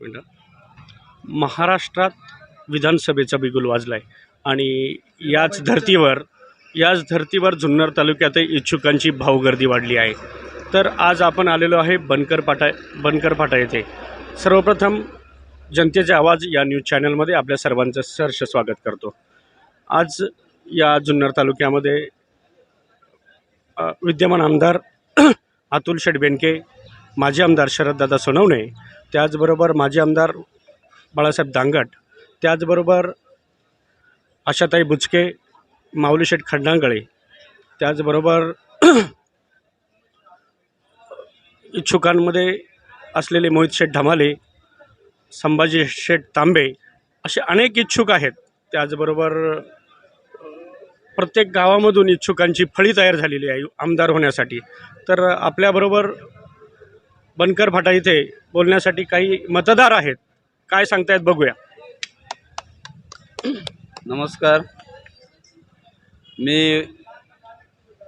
मिनटं. महाराष्ट्रात विधानसभेचा बिगुल वाजला आहे आणि याच धर्तीवर याच धर्तीवर जुन्नर तालुक्यातही इच्छुकांची भावगर्दी वाढली आहे. तर आज आपण आलेलो आहे बनकर फाटा बनकर फाटा येथे. सर्वप्रथम जनतेचे आवाज या न्यूज चॅनलमध्ये आपल्या सर्वांचं सहर्ष स्वागत करतो. आज या जुन्नर तालुक्यामध्ये विद्यमान आमदार अतुल शेटबेनके माजी आमदार शरददादा सोनवणे त्याचबरोबर माजी आमदार बाळासाहेब दांगट त्याचबरोबर आशाताई बुचके माऊली शेठ खंडांगळे त्याचबरोबर इच्छुकांमध्ये असलेले मोहित शेठ धमाले संभाजी शेठ तांबे असे अनेक इच्छुक आहेत. त्याचबरोबर प्रत्येक गावामधून इच्छुकांची फळी तयार झालेली आहे आमदार होण्यासाठी. तर आपल्याबरोबर बनकर फाटा इथे बोलण्यासाठी काही मतदार आहेत. काय सांगतायत बघूया. नमस्कार. मी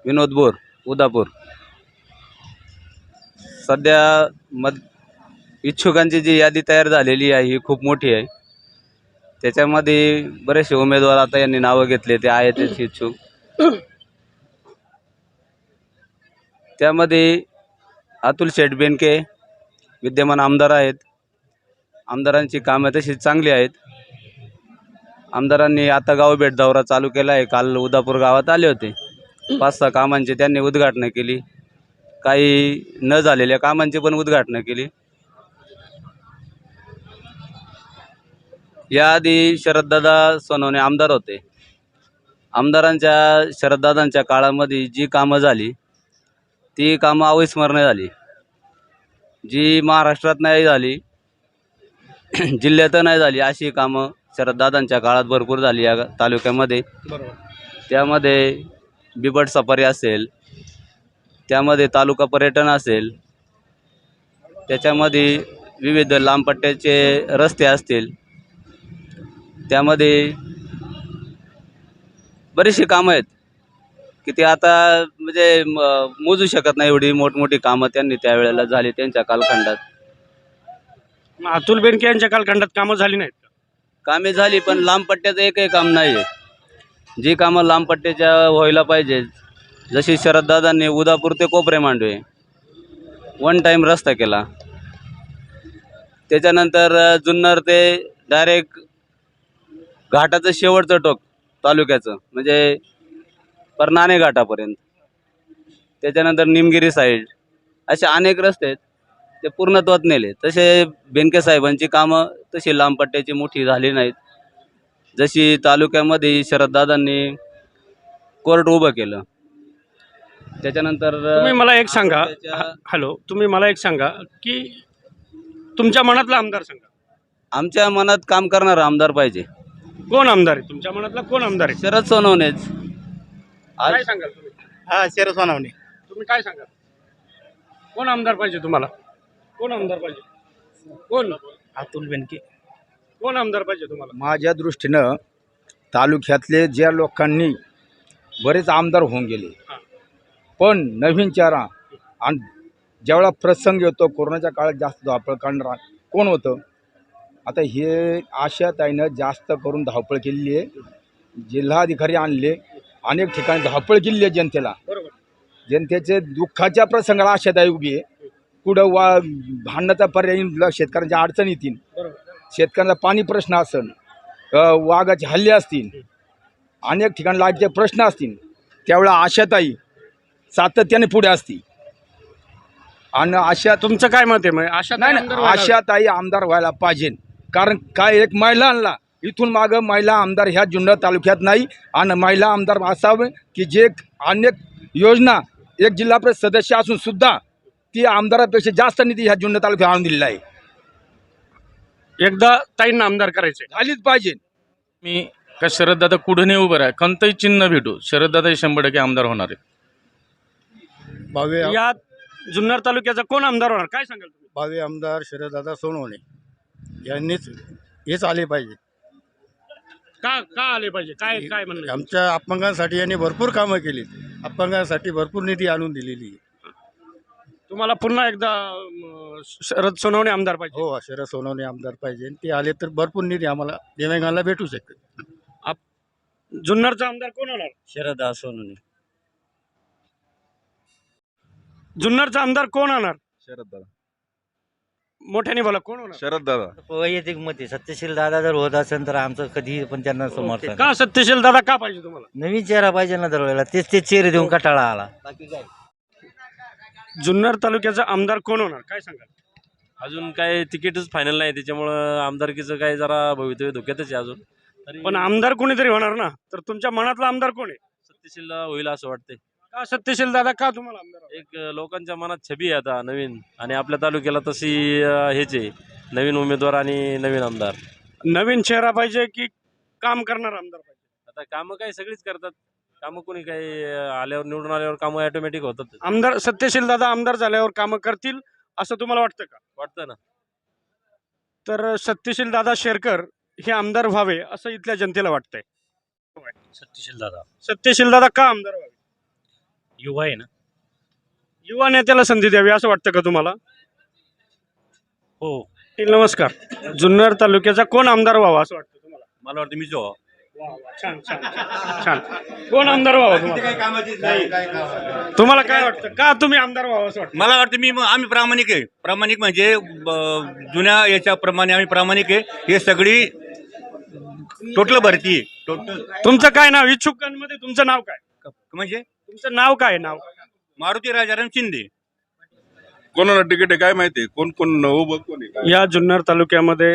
विनोद बोर उदापूर. सध्या मत इच्छुकांची जी यादी तयार झालेली आहे ही खूप मोठी आहे. त्याच्यामध्ये बरेचसे उमेदवार आता यांनी नावं घेतले ते आहेत इच्छुक. त्यामध्ये अतुल शेठ बेनके विद्यमान आमदार आहेत. आमदारांची कामं तशी चांगली आहेत. आमदारांनी आता गाव भेट दौरा चालू केला आहे. काल उदापूर गावात आले होते. पाच सहा कामांची त्यांनी उद्घाटनं केली. काही न झालेल्या कामांची पण उद्घाटनं केली. याआधी शरददादा सोनवणे आमदार होते. आमदारांच्या शरददादांच्या काळामध्ये जी कामं झाली ती कामं अविस्मरणीय झाली. जी महाराष्ट्रात नाही झाली जिल्ह्यात नाही झाली अशी कामं शरददादांच्या काळात भरपूर झाली या तालुक्यामध्ये. त्यामध्ये बिबट सफारी असेल त्यामध्ये तालुका पर्यटन असेल त्याच्यामध्ये विविध लांब पट्ट्याचे रस्ते असतील त्यामध्ये बरीचशी कामं आहेत. की ते आता म्हणजे मोजू शकत नाही एवढी मोठमोठी कामं त्यांनी त्यावेळेला झाली त्यांच्या कालखंडात. मग अतुल बेनके यांच्या कालखंडात कामं झाली नाहीत का? कामे झाली पण लांब पट्ट्याचं एकही काम नाही आहे जी कामं लांब पट्ट्याच्या व्हायला पाहिजे जशी शरददादांनी उदापूर ते कोपरे मांडवे वन टाईम रस्ता केला. त्याच्यानंतर अ, जुन्नर ते डायरेक्ट घाटाचं शेवटचं टोक तालुक्याचं. म्हणजे परनाणे घाटापर्यंत त्याच्यानंतर निमगिरी साईड. असे अनेक रस्ते आहेत ते पूर्णत्वात नेले तसे बेनके साहेबांची कामं तशी लांब पट्ट्याची मोठी झाली नाहीत. जशी तालुक्यामध्ये शरददादांनी कोर्ट उभं केलं. त्याच्यानंतर तुम्ही मला एक सांगा. हॅलो तुम्ही मला एक सांगा की तुमच्या मनातला आमदार सांगा. आमच्या मनात काम करणारा आमदार पाहिजे. कोण आमदार आहे? तुमच्या मनातला कोण आमदार आहे? शरद सोनवणेच. काय आज सांगाल तुम्ही? हा शरद सोनावणे. तुम्ही काय सांगाल? कोण आमदार पाहिजे तुम्हाला? कोण आमदार पाहिजे? कोण? अतुल बेनके. कोण आमदार पाहिजे तुम्हाला? माझ्या दृष्टीनं तालुक्यातले ज्या लोकांनी बरेच आमदार होऊन गेले हां. पण नवीन चेहरा आणि ज्यावेळा प्रसंग येतो कोरोनाच्या काळात जास्त धावपळ करणारा कोण होतं? आता हे आशाताईनं जास्त करून धावपळ केलेली आहे. जिल्हाधिकारी आणले अनेक ठिकाणी धावपळ केलेली आहे जनतेला. जनतेचे दुःखाच्या प्रसंगाला आशाताई उभी आहे. कुठं वा भांडणाचा पर्याय शेतकऱ्यांच्या अडचणी येतील. शेतकऱ्यांचा पाणी प्रश्न असेल वाघाचे हल्ले असतील अनेक ठिकाणी लाईटचे प्रश्न असतील त्यावेळेला आशाताई सातत्याने पुढे असती आणि आशा तुमचं काय मत आहे? आशा नाही आशाताई आमदार व्हायला पाहिजे. कारण काय एक महिला आणला इथून मागं महिला आमदार ह्या जुन्नर तालुक्यात नाही आणि महिला आमदार असावे की जे अनेक योजना एक जिल्हा परिषद सदस्य असून सुद्धा ती आमदारापेक्षा जास्त निधी ह्या जुन्नर तालुक्यात आणून दिलेला आहे. एकदा ताईंना आमदार करायचंय झालीच पाहिजे. मी का शरददादा कुठं नाही उभं राहा? कोणतंही चिन्ह भेटू. शरददादा हे शंभर टक्के आमदार होणार आहेत. भावे या जुन्नर तालुक्याचा कोण आमदार होणार? काय सांगाल तुम्ही? भावे आमदार शरददादा सोनवणे. यांनीच हेच आले पाहिजे. का का आले पाहिजे? काय काय म्हणणं आहे? आमच्या अपंगांसाठी यांनी भरपूर कामं केली. अपंगांसाठी भरपूर निधी आणून दिलेली आहे. तुम्हाला पुन्हा एकदा शरद सोनवणे आमदार पाहिजे. हो शरद सोनवणे आमदार पाहिजे. ते आले तर भरपूर निधी आम्हाला दिव्यांगांना भेटू शकते जुन्नरचा आमदार कोण होणार? शरद सोनवणे. जुन्नरचा आमदार कोण होणार? शरद दादा मोठ्याने बोला कोण होणार? शरद दादा. वैयक्तिक मत. सत्यशील दादा जर होत असेल तर आमचं कधी पण त्यांना समर्थन का सत्यशील दादा का पाहिजे तुम्हाला? नवीन चेहरा पाहिजे ना दरवेळेला. तेच तेच चेहरे देऊन कटाळा आला. जुन्नर तालुक्याचा आमदार कोण होणार? काय सांगाल? अजून काय तिकीटच फायनल नाही. त्याच्यामुळं आमदारकीचं काय जरा भवितव्य धोक्यातच आहे अजून. तरी पण आमदार कोणीतरी होणार ना? तर तुमच्या मनातला आमदार कोण आहे? सत्यशील होईल असं वाटतंय. का सत्यशील दादा का तुम्हाला आमदार हवा? एक अं, लोकांच्या मनात छबी आहे आता नवीन. आणि आपल्या तालुक्याला तशी अं, हेच आहे. नवीन उमेदवार आणि नवीन आमदार. नवीन चेहरा पाहिजे की काम करणार आमदार पाहिजे? आता कामं काय सगळीच करतात. कामं कोणी काही अं, आल्यावर निवडून आल्यावर कामं ऑटोमॅटिक होतात. आमदार सत्यशील दादा आमदार झाल्यावर कामं करतील असं तुम्हाला वाटतं का? वाटतं ना. तर सत्यशील दादा शेरकर हे आमदार व्हावे असं इथल्या जनतेला वाटतंय. सत्यशील दादा. सत्यशील दादा का आमदार व्हावे? युवा आहे ना. युवा नेत्याला संधी द्यावी असं वाटतं का तुम्हाला? हो. नमस्कार. जुन्नर तालुक्याचा कोण आमदार व्हावा असं वाटतं तुम्हाला? मला वाटतं मी जो. वा, वा, छान छान छान. छान. कोण आमदार व्हावा तुम्हाला? तुम्हाला काय वाटतं? का तुम्ही आमदार व्हावं असं वाटतं? मला वाटतं मी आम्ही प्रामाणिक आहे. प्रामाणिक म्हणजे ब- जुन्या याच्याप्रमाणे आम्ही प्रामाणिक आहे. हे सगळी टोटल भरती आहे. टोटल. तुमचं काय नाव? इच्छुकांमध्ये तुमचं नाव काय? म्हणजे? तुमचं नाव काय आहे? नाव? मारुती राजाराम शिंदे. कोणाला तिकीट आहे? काय माहिती कोण कोण उभं कोण आहे? या जुन्नर तालुक्यामध्ये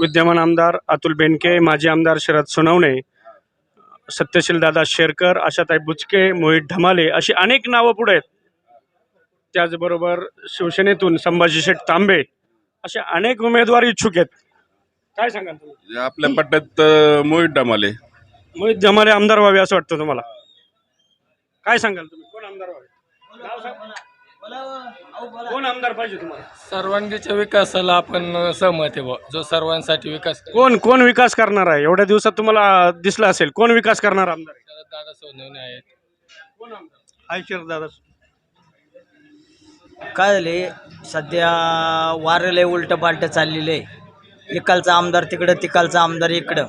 विद्यमान आमदार अतुल बेनके माजी आमदार शरद सोनवणे सत्यशील दादा शेरकर आशाताई बुचके मोहित ढमाले अशी अनेक नावं पुढे आहेत. त्याचबरोबर शिवसेनेतून संभाजी शेठ तांबे असे अनेक उमेदवार इच्छुक आहेत. काय सांगाल तुम्ही? आपल्या पट्ट्यात अं, मोहित डामाले मोहित ढमाले आमदार व्हावे असं वाटतं तुम्हाला? काय सांगाल तुम्ही? कोण आमदार व्हावे? नाव सांगा. कोण आमदार पाहिजे तुम्हाला? सर्वांगीच्या विकासाला आपण सहमत आहे बुवा. जो सर्वांसाठी विकास करेल. कोण कोण विकास करणार आहे? एवढ्या दिवसात तुम्हाला दिसला असेल कोण विकास करणार आमदार आहे? शरद दादा सोनवणे आहेत. कोण आमदार? दादा काय झाले? सध्या वारले उलट पालट चाललेले आहे इकालचा आमदार तिकडं तिकालचा आमदार इकडं.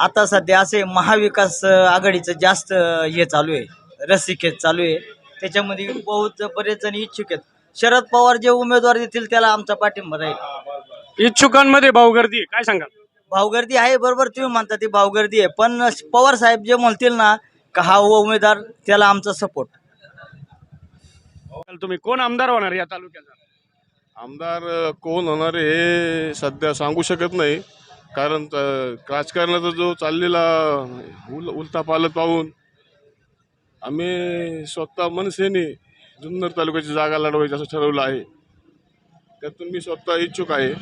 आता सध्या असे महाविकास आघाडीचं जास्त हे चालू आहे. रस्सीखेच चालू आहे. त्याच्यामध्ये बहुत बरेच जण इच्छुक आहेत. शरद पवार जे उमेदवार देतील त्याला आमचा पाठिंबा राहील. इच्छुकांमध्ये भाऊगर्दी आहे. काय सांगाल? भावगर्दी आहे बरोबर तुम्ही म्हणता ती भावगर्दी आहे. पण पवार साहेब जे म्हणतील ना का हा उमेदवार त्याला आमचा सपोर्ट तुम्ही कोण आमदार होणार या तालुक्याचा? आमदार अं, कोण होणार आहे हे सध्या सांगू शकत नाही. कारण अं, राजकारणाचा जो चाललेला उल उलटा पालट पाहून आम्ही स्वतः मनसेने जुन्नर तालुक्याची जागा लढवायची असं ठरवलं आहे. त्यातून मी स्वतः इच्छुक आहे.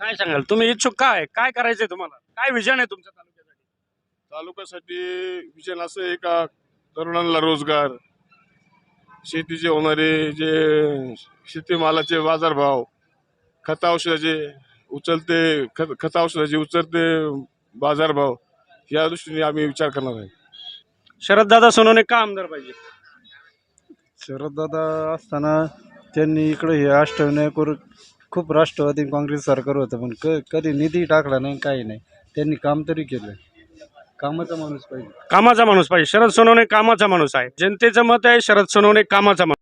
काय सांगाल? तुम्ही इच्छुक काय काय करायचंय तुम्हाला? काय विजन आहे तुमच्या तालुक्यासाठी? तालुक्यासाठी विजन असं आहे का? तरुणांना रोजगार शेतीचे होणारे जे शेतीमालाचे बाजारभाव खत औषधाचे उचलते खत खत औषधाचे उचलते बाजारभाव या दृष्टीने आम्ही विचार करणार आहे. शरददादा सोनवणे का आमदार पाहिजे? शरददादा असताना त्यांनी इकडे हे अष्टविनायकवर खूप राष्ट्रवादी काँग्रेस सरकार होतं पण क कधी निधी टाकला नाही काही नाही. त्यांनी काम तरी केलं. कामाचा माणूस पाहिजे. कामाचा माणूस पाहिजे. शरद सोनवणे कामाचा माणूस आहे. जनतेचं मत आहे शरद सोनवणे कामाचा माणूस